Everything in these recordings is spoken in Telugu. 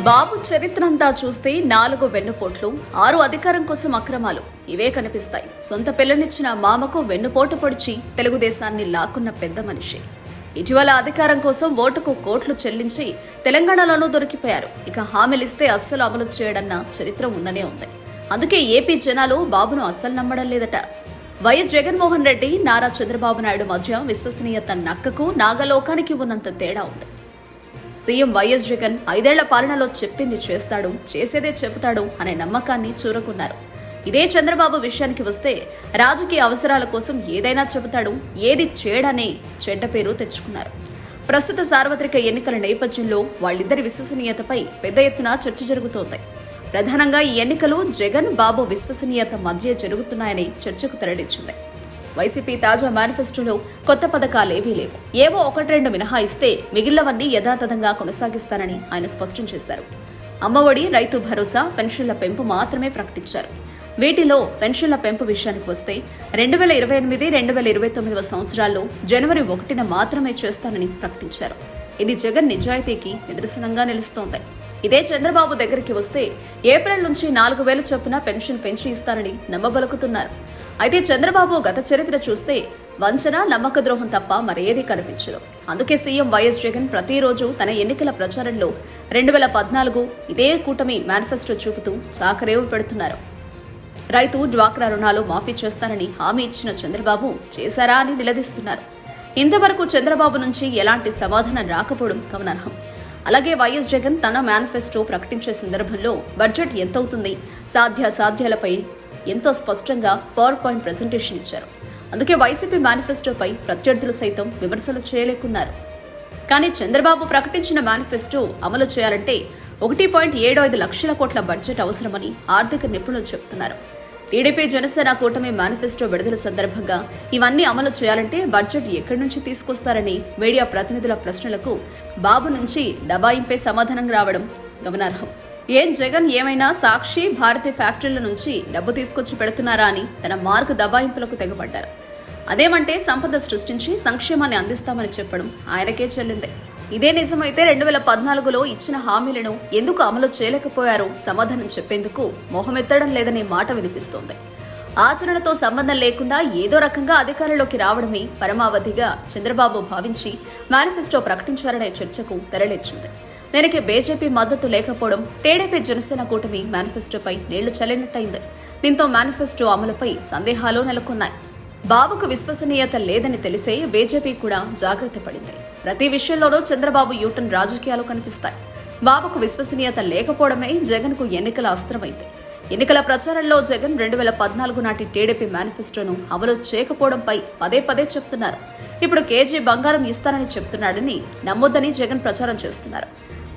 బాబు చరిత్రంతా చూస్తే నాలుగు వెన్నుపోట్లు ఆరు అధికారం కోసం అక్రమాలు. ఇవే కనిపిస్తాయి. సొంత పిల్లనిచ్చిన మామకు వెన్నుపోటు పొడిచి తెలుగుదేశాన్ని లాక్కున్న పెద్ద మనిషి. ఇటీవల అధికారం కోసం ఓటుకు కోట్లు చెల్లించి తెలంగాణలోనూ దొరికిపోయారు. ఇక హామీలిస్తే అస్సలు అమలు చేయడన్న చరిత్ర ఉన్ననే ఉంది. అందుకే ఏపీ జనాలు బాబును అస్సలు నమ్మడం లేదట. వైఎస్ జగన్మోహన్ రెడ్డి నారా చంద్రబాబు నాయుడు మధ్య విశ్వసనీయత నక్కకు నాగలోకానికి ఉన్నంత తేడా ఉంది. సీఎం వైఎస్ జగన్ ఐదేళ్ళ పాలనలో చెప్పింది చేస్తాడు చేసేదే చెబుతాడు అనే నమ్మకాన్ని చూరకున్నారు ఇదే చంద్రబాబు విషయానికి వస్తే రాజకీయ అవసరాల కోసం ఏదైనా చెబుతాడు ఏది చేయడనే చెడ్డ పేరు తెచ్చుకున్నారు. ప్రస్తుత సార్వత్రిక ఎన్నికల నేపథ్యంలో వాళ్ళిద్దరి విశ్వసనీయతపై పెద్ద ఎత్తున చర్చ జరుగుతోంది. ప్రధానంగా ఈ ఎన్నికలు జగన్ బాబు విశ్వసనీయత మధ్య జరుగుతున్నాయని చర్చకు తెరలిచ్చింది వైసీపీ తాజా మేనిఫెస్టోలో కొత్త పథకాలేవీ లేవు. ఏవో ఒకటి రెండు మినహాయిస్తే మిగిలినవన్నీ యథాతథంగా కొనసాగిస్తానని ఆయన స్పష్టం చేశారు. అమ్మఒడి రైతు భరోసా పెన్షన్ల పెంపు మాత్రమే ప్రకటించారు. వీటిలో పెన్షన్ల పెంపు విషయానికి వస్తే రెండు వేల ఇరవై ఎనిమిది రెండు వేల ఇరవై తొమ్మిదవ సంవత్సరాల్లో జనవరి ఒకటిన మాత్రమే చేస్తానని ప్రకటించారు. ఇది జగన్ నిజాయితీకి నిదర్శనంగా నిలుస్తోంది. ఇదే చంద్రబాబు దగ్గరికి వస్తే ఏప్రిల్ నుంచి నాలుగు వేల చొప్పున పెన్షన్ పెంచి ఇస్తారని నమ్మబలుకుతున్నారు. అయితే చంద్రబాబు గత చరిత్ర చూస్తే వంచన నమ్మక ద్రోహం తప్ప మరేదీ కనిపించదు. అందుకే సీఎం వైఎస్ జగన్ ప్రతిరోజు తన ఎన్నికల ప్రచారంలో రెండు వేల పద్నాలుగు ఇదే కూటమి మేనిఫెస్టో చూపుతూ చాకరేవు పెడుతున్నారు. రైతు డ్వాక్రా రుణాలు మాఫీ చేస్తానని హామీ ఇచ్చిన చంద్రబాబు చేశారా అని నిలదీస్తున్నారు. ఇంతవరకు చంద్రబాబు నుంచి ఎలాంటి సమాధానం రాకపోవడం గమనార్హం. అలాగే వైఎస్ జగన్ తన మేనిఫెస్టో ప్రకటించే సందర్భంలో బడ్జెట్ ఎంతవుతుంది? సాధ్యాసాధ్యాలపై ఎంతో స్పష్టంగా పవర్ పాయింట్ ప్రెజెంటేషన్ ఇచ్చారు. అందుకే వైసీపీ మేనిఫెస్టోపై ప్రత్యర్థులు సైతం విమర్శలు చేయలేకున్నారు. కానీ చంద్రబాబు ప్రకటించిన మేనిఫెస్టో అమలు చేయాలంటే ఒకటి పాయింట్ ఏడు ఐదు లక్షల కోట్ల బడ్జెట్ అవసరమని ఆర్థిక నిపుణులు చెబుతున్నారు టీడీపీ జనసేన కూటమి మేనిఫెస్టో విడుదల సందర్భంగా ఇవన్నీ అమలు చేయాలంటే బడ్జెట్ ఎక్కడి నుంచి తీసుకొస్తారని మీడియా ప్రతినిధుల ప్రశ్నలకు బాబు నుంచి దబాయింపే సమాధానం రావడం గమనార్హం. ఏం జగన్ ఏమైనా సాక్షి భారతీయ ఫ్యాక్టరీల నుంచి డబ్బు తీసుకొచ్చి పెడుతున్నారా అని తన మార్కు దబాయింపులకు తెగబడ్డారు అదేమంటే సంపద సృష్టించి సంక్షేమాన్ని అందిస్తామని చెప్పడం ఆయనకే చెల్లిందే. ఇదే నిజమైతే రెండు వేల పద్నాలుగులో ఇచ్చిన హామీలను ఎందుకు అమలు చేయలేకపోయారో సమాధానం చెప్పేందుకు మొహమెత్తడం లేదనే మాట వినిపిస్తోంది. ఆచరణతో సంబంధం లేకుండా ఏదో రకంగా అధికారంలోకి రావడమే పరమావధిగా చంద్రబాబు భావించి మేనిఫెస్టో ప్రకటించారనే చర్చకు తెరలేచింది. దీనికి బీజేపీ మద్దతు లేకపోవడం టీడీపీ జనసేన కూటమి మేనిఫెస్టోపై నీళ్ళు చల్లినట్టయింది. దీంతో మేనిఫెస్టో అమలుపై సందేహాలు నెలకొన్నాయి. బాబుకు విశ్వసనీయత లేదని తెలిసే బీజేపీ కూడా జాగ్రత్త పడింది. ప్రతి విషయంలోనూ చంద్రబాబు యూటన్ రాజకీయాలు కనిపిస్తాయి. బాబుకు విశ్వసనీయత లేకపోవడమే జగన్కు ఎన్నికల అస్త్రమైంది. ఎన్నికల ప్రచారంలో జగన్ రెండు వేల పద్నాలుగు నాటి టీడీపీ మేనిఫెస్టోను అమలు చేయకపోవడంపై పదే పదే చెప్తున్నారు. ఇప్పుడు కేజీ బంగారం ఇస్తానని చెప్తున్నాడని నమ్మొద్దని జగన్ ప్రచారం చేస్తున్నారు.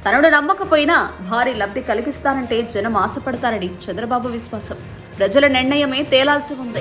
తనను నమ్మకపోయినా భారీ లబ్ధి కలిగిస్తానంటే జనం ఆశపడతారని చంద్రబాబు విశ్వాసం. ప్రజల నిర్ణయమే తేలాల్సి ఉంది.